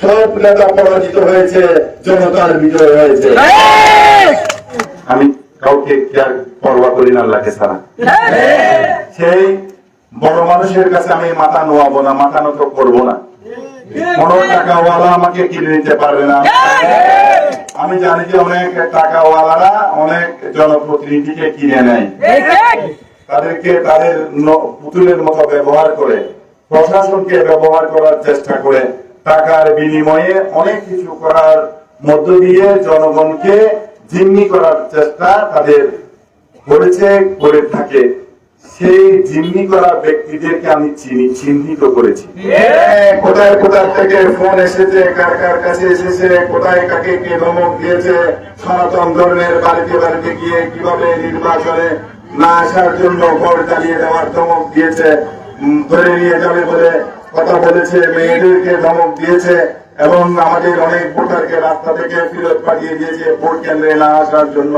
সব নেতা পরাজিত হয়েছে জনতার বিজয় হয়েছে। আমি কাউকে কেয়ার পরোয়া করি না আল্লাহকে ছাড়া। সেই বড় মানুষের কাছে আমি মাথা নোয়াবো না মাথা নত করব না। টাকাওয়ালা আমাকে কিনে নিতে পারবে না। আমি জানি যে অনেক টাকাওয়ালারা অনেক জনপ্রতিনিধিকে কিনে নেয়। তাদেরকে তাদের পুতুলের মতো ব্যবহার করে প্রশাসনকে ব্যবহার করার চেষ্টা করে। টাকার বিনিময়ে অনেক কিছু করার মধ্য দিয়ে জনগণকে জিম্মি করার চেষ্টা তাদের করেছে, করে থাকে। সেই জিম্মি করা ব্যক্তিদেরকে আমি চিনি, চিহ্নিত করেছি। কোথায় কোথায় থেকে ফোন এসেছে, কার কার কাছে এসেছে, কোথায়, কাকে কে ধমক দিয়েছে, সনাতন ধর্মের বাড়িতে বাড়িতে গিয়ে কীভাবে নির্বাচনে না আসার জন্য ভোট চালিয়ে দেওয়ার ধমক দিয়েছে ধরে নিয়ে যাবে বলে কথা বলেছে মেয়েদেরকে ধমক দিয়েছে এবং আমাদের অনেক ভোটারকে রাস্তা থেকে ফেরত পাঠিয়ে দিয়েছে ভোট কেন্দ্রে না আসার জন্য।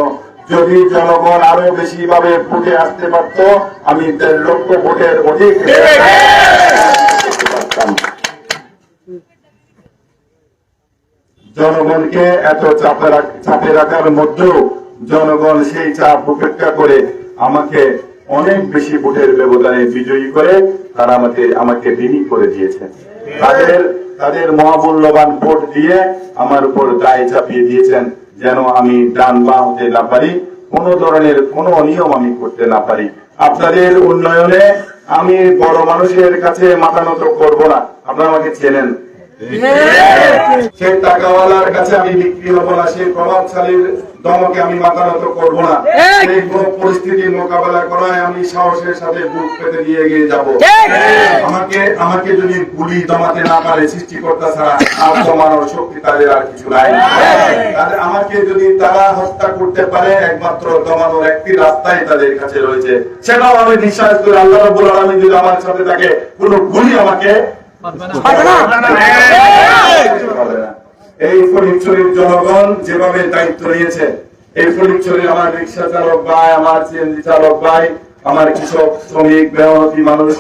যদি জনগণ আরও বেশি ভাবে ভোটে আসতে পারত আমি দেড় লক্ষ ভোটের অধিক জনগণকে এত চাপে চাপে রাখার মধ্যেও জনগণ সেই চাপ উপেক্ষা করে আমাকে অনেক বেশি ভোটের ব্যবধানে বিজয়ী করে তারা আমাকে আমাকে বিনি করে দিয়েছে। তাদের তাদের মহামূল্যবান ভোট দিয়ে আমার উপর দায় চাপিয়ে দিয়েছেন যেন আমি ডান বা হতে না পারি কোন ধরনের কোন অনিয়ম আমি করতে না পারি। আপনাদের উন্নয়নে আমি বড় মানুষের কাছে মাথা নত করব না। আপনারা আমাকে চেনেন। সেই টাকাওয়ালার কাছে আমি বিক্রি হব না সেই প্রভাবশালীর দমকে আমি মাথা নত করব না। কোন পরিস্থিতির মোকাবেলা করায় আমি সাহসের সাথে বুক পেতে দিয়ে এগিয়ে যাব। আমাকে আমাকে যদি গুলি দমাতে না পারে সৃষ্টিকর্তা ছাড়া আর দমানোর শক্তি তাদের আর কিছু নাই। তাদের আমাকে যদি তারা হত্যা করতে পারে একমাত্র দমানোর একটি রাস্তাই তাদের কাছে রয়েছে। সেটাও আমি বিশ্বাস করি আল্লাহ রাব্বুল আলামিন যদি আমার সাথে থাকে কোনো গুলি আমাকে পারবে না। এই ফরিদচুরির জনগণ যেভাবে দায়িত্ব নিয়েছে এই ফরিদচুরির আমার রিক্সা চালক ভাই আমার সিএনজি চালক ভাই আমার কৃষক শ্রমিক মেহনতি মানুষ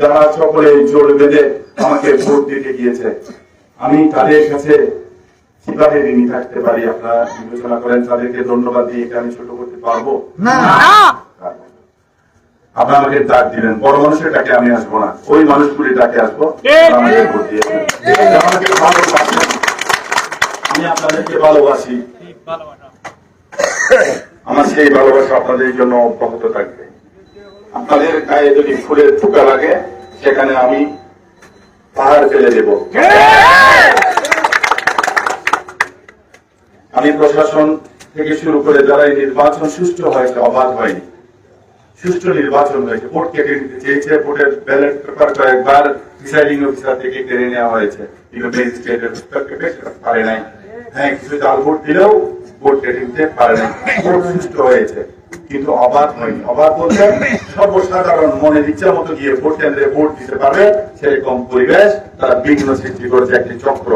যারা সকলে জোর বেঁধে আমাকে ভোট দিতে গিয়েছে। আমি তাদের কাছে কীভাবে ঋণী থাকতে পারি আপনারা বিবেচনা করেন তাদেরকে ধন্যবাদ দিয়ে এটা আমি ছোট করতে পারব? পারব না। আপনারা আমাকে ডাক দিলেন বড় মানুষের ডাকে আমি আসব না। ওই মানুষগুলি ডাকে আসব আমাকে ভোট দিয়েছেন আপনাদেরকে ভালোবাসি। আমার সেই ভালোবাসা আপনাদের জন্য অব্যাহত থাকবে। আপনাদের গায়ে যদি ফুলের ফুকা লাগে, সেখানে আমি পাহাড় ফেলে দেব। আমি প্রশাসন থেকে শুরু করে যারা এই নির্বাচন সুষ্ঠু হয়েছে, অবাধ হয়নি। সুষ্ঠু নির্বাচন হয়েছে। ভোট কেটে নিতে চেয়েছে, ভোটের ব্যালট পেপার কয়েকবার প্রিসাইডিং অফিসার থেকে কেড়ে নেওয়া হয়েছে। কিন্তু ম্যাজিস্ট্রেটের পারে নাই। হ্যাঁ কিছু জাল ভোট দিলেও ভোট কেটে পারে ভোট সুষ্ঠু হয়েছে কিন্তু অবাধ হয়নি। অবাধ বলতে সর্বসাধারণ মনের ইচ্ছা মতো গিয়ে ভোট কেন্দ্রে ভোট দিতে পারবে সেরকম পরিবেশ তারা বিঘ্ন সৃষ্টি করেছে একটি চক্র।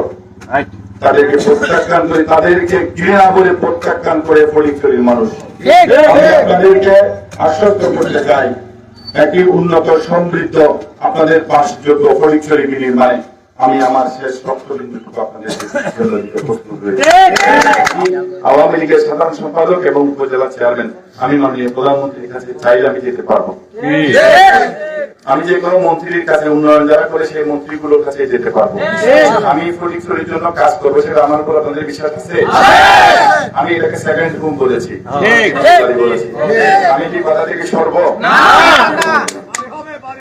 তাদেরকে প্রত্যাখ্যান করে তাদেরকে ঘৃণা করে প্রত্যাখ্যান করে মানুষ। আপনাদেরকে আশ্বস্ত করতে চাই একটি উন্নত সমৃদ্ধ আপনাদের পাশযোগ্য ফলিকচুরি বিনির্মাণে। আমি আমার শেষ রক্তবিন্দুটুকু আওয়ামী লীগের সাধারণ সম্পাদক এবং উপজেলা চেয়ারম্যান আমি মাননীয় প্রধানমন্ত্রীর কাছে চাইলে আমি যেতে পারব। আমি যে কোনো মন্ত্রীর কাছে উন্নয়ন যারা করে সেই মন্ত্রীগুলোর কাছে যেতে পারব। আমি ফটিকছড়ির জন্য কাজ করব সেটা আমার উপর আপনাদের বিশ্বাস আছে? আমি এটাকে সেকেন্ড হোম বলেছি। আমি কি কথা থেকে সরব?